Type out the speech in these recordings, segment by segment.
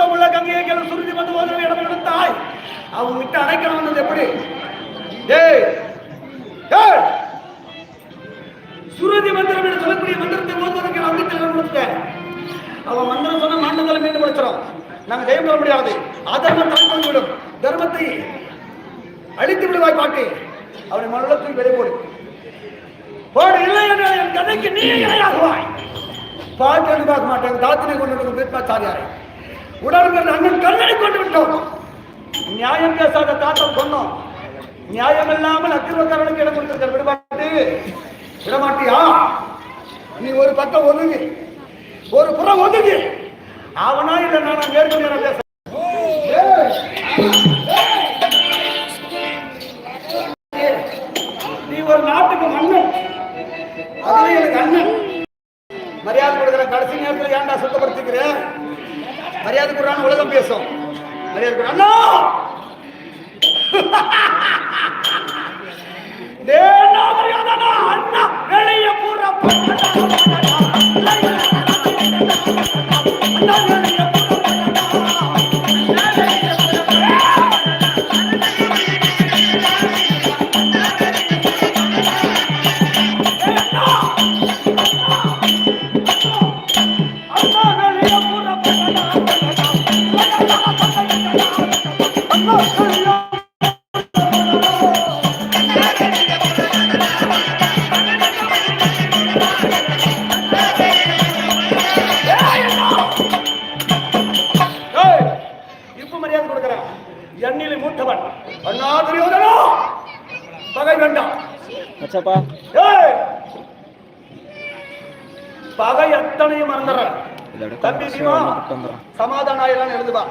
சுத்தமுள்ள கங்கையை கேள்வி சுருதி வந்து ஓதுகிற இடம் எடுத்தாய். அவங்க விட்டு அடைக்கணும் வந்தது எப்படி? ஏய் ஏய் சுருதி மந்திரம் என்று சொல்லக்கூடிய மந்திரத்தை ஓதுவதற்கு நான் வீட்டில் கொடுத்துட்டேன். அவன் மந்திரம் சொன்னா மாண்டங்களை மீண்டும் படிச்சிடும் நாங்கள் ஜெயம் பெற முடியாது. அதர்மம் தடுத்து விடும் தர்மத்தை அழித்து விடுவாய் பாட்டு. அவனை மனத்தில் வெளியே போடு. போடு இல்லை என்றால் என் கதைக்கு நீ இணையாகுவாய். பாட்டு பார்க்க மாட்டேன். தாத்தினை கொண்டு வந்து பீட்மாச்சாரியாரை அண்ணன் கண்ணனை கொண்டு விட்டோம். நியாயம் பேசாத தாத்தம் சொன்னோம் நியாயம் இல்லாமல் அக்கிரமக்காரனுக்கு இடம் கொடுத்திருக்க விடமாட்டு விடமாட்டியா? நீ ஒரு பக்கம் ஒதுங்கி. ஒரு புறம் ஒதுங்கி. அவனா இல்லை நான் மேற்கொண்டு பேச பகை அத்தனையும் மறந்துற இதோட தம்பி சிவா சமாதானம் ஆயிரம் எழுதுவா.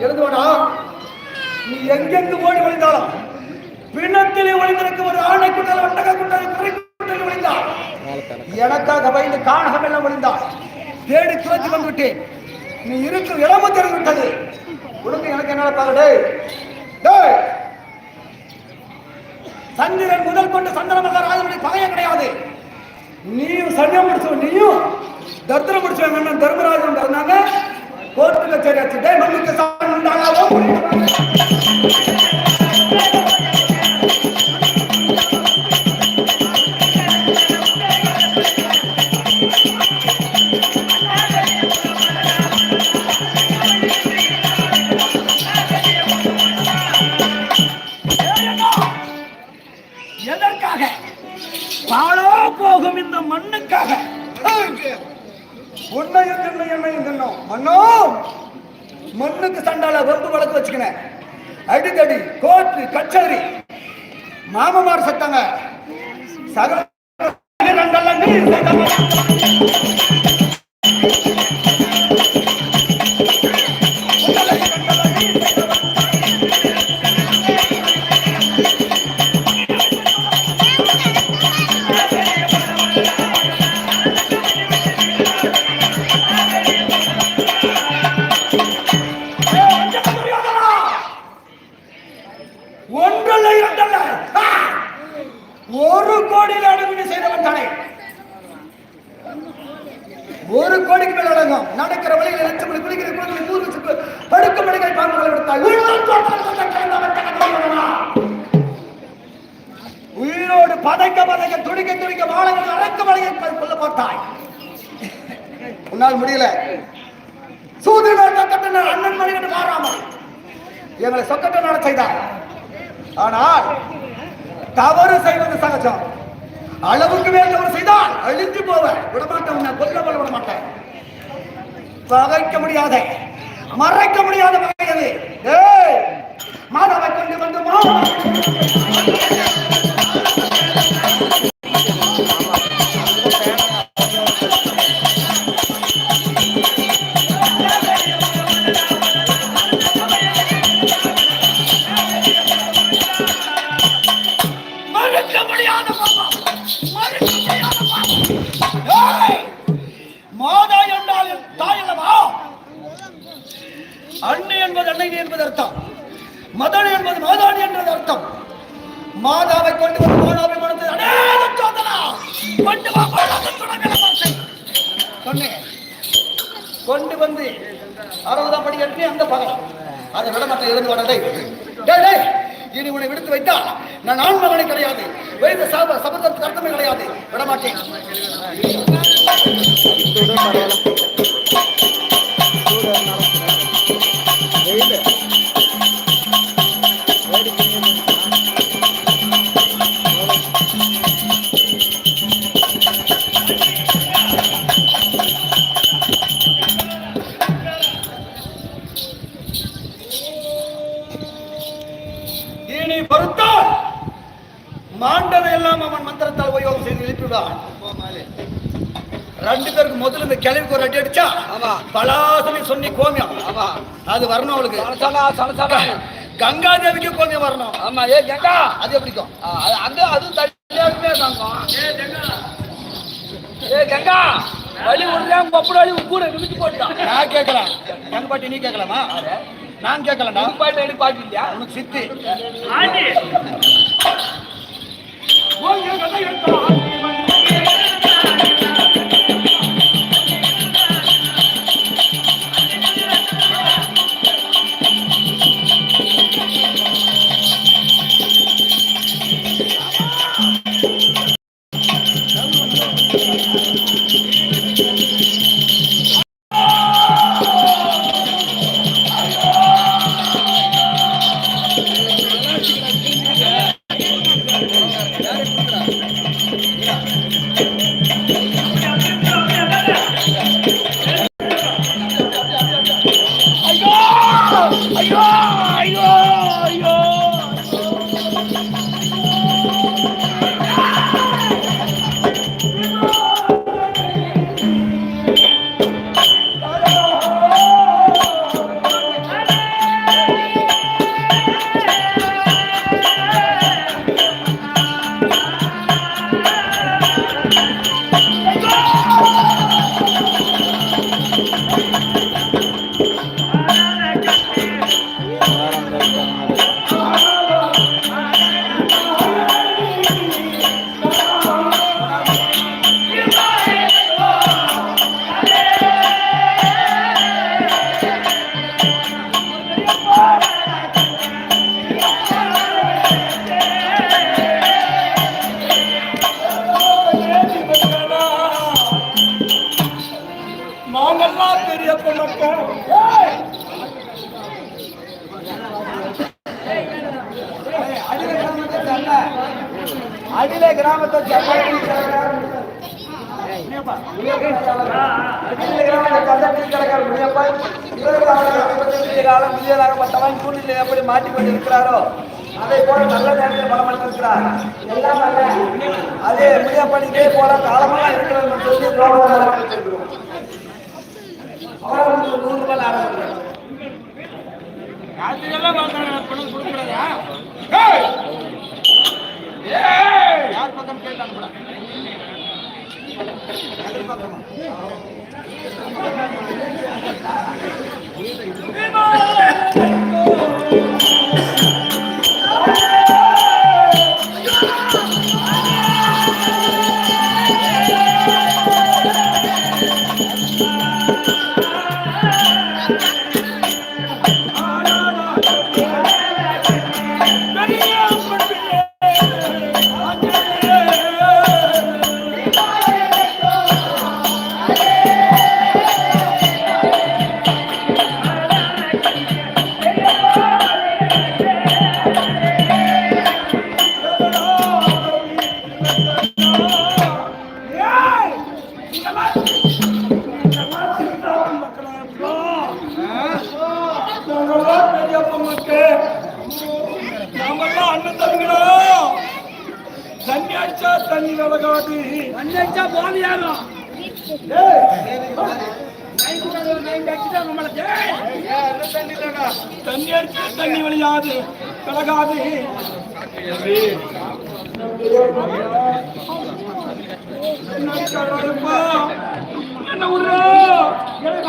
எழுதுவாடா நீ எங்கெங்கு ஓடி ஒளிந்தாலும் பிணத்திலே ஒளிந்திருக்க ஒரு ஆணை குண்டல் ஒட்டக குண்டல் குறை குண்டல் ஒளிந்தாள் எனக்காக பயந்து காணகம் எல்லாம் ஒளிந்தாள் தேடி துரத்தி வந்து விட்டேன் நீ இருக்கும் இடமும் தெரிந்து விட்டது உனக்கு எனக்கு என்ன பாருடே டேய் சந்திரன் முதல் கொண்டு சந்திரமல்ல ராஜனுடைய பகையம் கிடையாது. நீயும் சன்னியம் முடிச்சு நீயும் தத்திரம் முடிச்சு அண்ணன் தர்மராஜன் இருந்தாங்க கோர்ட்டு கச்சேரி வச்சுட்டே டேய் மண்ணுக்கு சாணம் உன்னையும் தின்னும் என்னையும் தின்னும் மண்ணோ மண்ணுக்கு சண்டால வெம்பு வழக்கு வச்சுக்கினேன். அடிதடி கோர்ட்டு கச்சேரி. மாமமார் சட்டாங்க சகல எங்களை சொக்கட்ட நட செய்தார். ஆனால் தவறு செய்வது சகஜம். அளவுக்கு மேல் தவறு செய்தால் அழித்து போவேன் விடமாட்டேன் உன்னை கொல்ல கொள்ள விட மாட்டேன் பகைக்க முடியாத. மறைக்க முடியாத பகையது ஏய் மாதாவை கொண்டு வந்து மாதாவை அதை விட இழந்து எழுந்து வர டேய் டேய், இனி உன்னை விடுத்து வைத்தா நான் ஆண்மகனை கிடையாது. வைத்த சாப சமுதத்துக்கு அர்த்தமே கிடையாது. விடமாட்டேன் ரெண்டு பேருக்கு முதல்ல இந்த கிளவிக்கு ஒரு அடி அடிச்சா? ஆமா. பலாசனை சொன்னி கோமியம். ஆமா. அது வரணும் அவளுக்கு. சலசலா சலசலா. கங்கா தேவிக்கு கோமியம் வரணும். ஆமா. ஏ கங்கா. அது எப்படிக்கும் ஆ, அது- அந்த அது தள்ளியாருமே தங்கம். ஏ கங்கா. வலி விடுறாங்க பப்பட வலி கூட நிமிச்சு போட்டான் நான் கேட்கலாம். எங்க பாட்டி நீ கேட்கலாமா? நான் கேட்கலடா. பாட்டு அடி பாட்டு இல்லையா? உனக்கு சித்தி. ஐயோ அடிலே கிராமத்தை எப்படி மாட்டிக்கொண்டு இருக்கிறாரோ அதை போல நல்ல நேரத்தில் பலம் அளித்திருக்கிறார் எல்லாம். அதே முடியப்படி இதே போல காலமாக இருக்கிறது சொல்லி. அவர்களுக்கு நூறு ரூபாய் ஆரம்பிக்கிறார் யார் பக்கம் கேட்டாங்க கூட நாமெல்லாம் தண்ணி அடிச்சா தண்ணி விளையாது விலகாது என்ன கடவுளப்பா, என்ன விடுறா? என்னை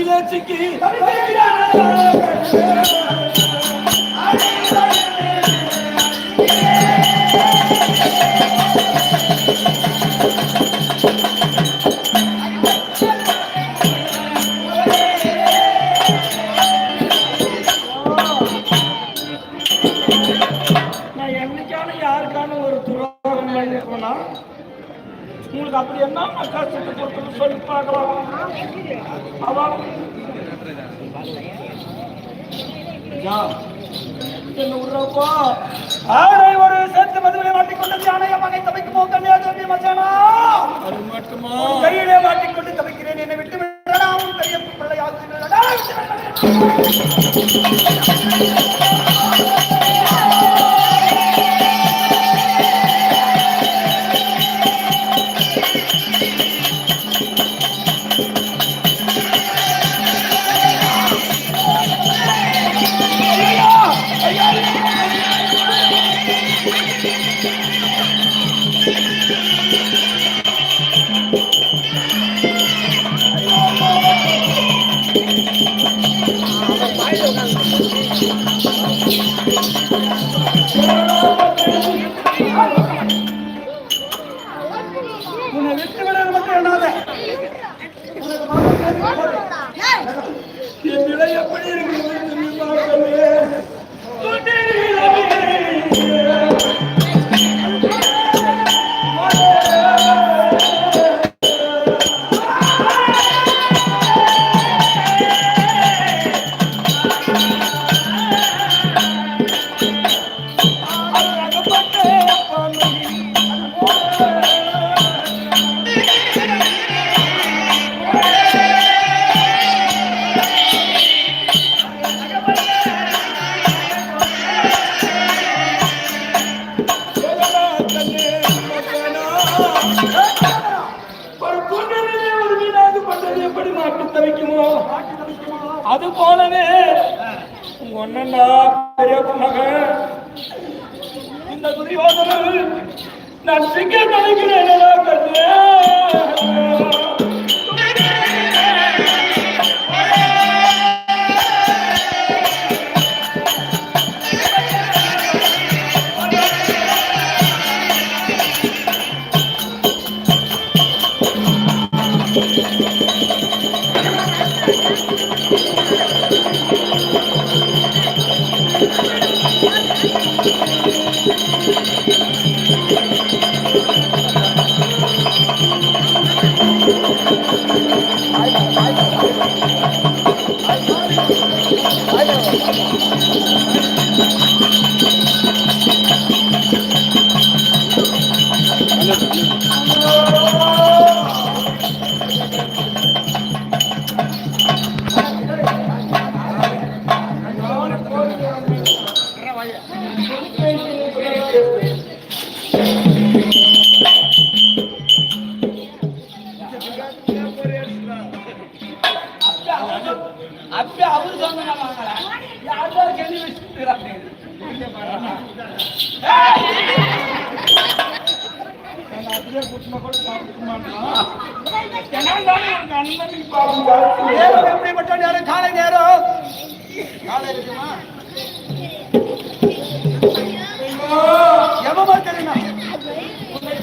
உன் சிக்கி நான் என்னைக்கான யாருக்கான ஒரு உங்களுக்கு அப்படி என்ன கஷ்டத்தை கொடுத்து சொல்லி பார்க்கலாம்? ஆடை ஒரு சேர்த்து மதுரை மாட்டிக்கொண்டு யானைய மகை தமைக்குமோ கன்னியாகுமரி மச்சானா அது மட்டுமா உன் கையிலே மாட்டிக்கொண்டு தவிக்கிறேன் என்னை விட்டு விடடா உன் கையை பட்டது தவிக்குமோ அது போலவே உங்க ஒன்னா பெரிய மகன். இந்த துரியோதனன் நான் சிக்க நினைக்கிறேன்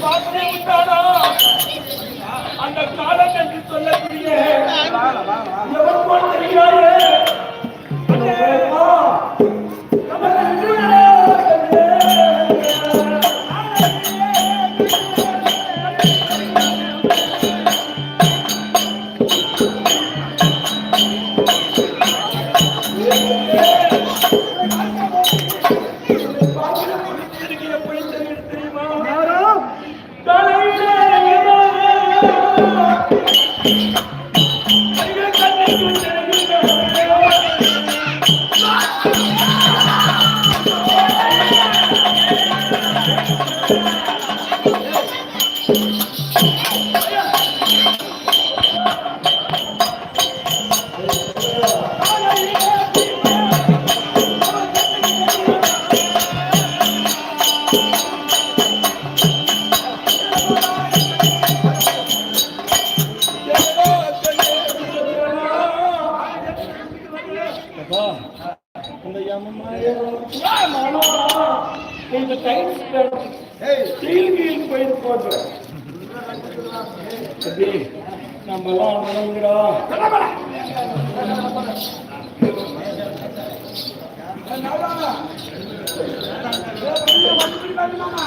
பார்த்தே விட்டானா அந்த காலம் என்று சொல்லக்கூடிய எவன் போல் போட்டு நம்மலாம் வணங்குறா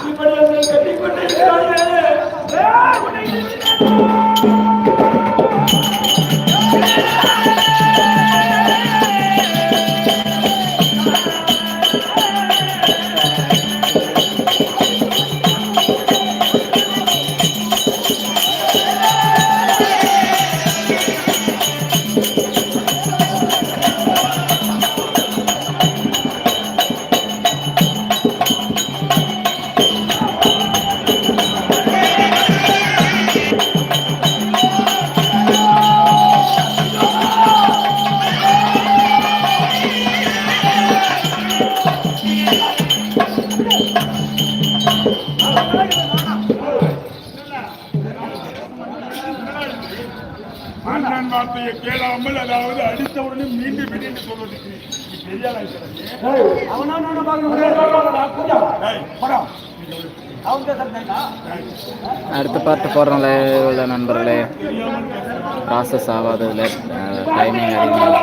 இப்படி கட்டிக்கொண்டு வார்த்தையை கேளாமல் அதாவது அடித்தவுடனே மீண்டும் மீண்டும் சொல்வதற்கு நீ அடுத்த பாட்டு போடுறோம்ல இவ்வளோ நண்பர்களே. ப்ராசஸ் ஆகாததுல டைமிங் அதிகமாக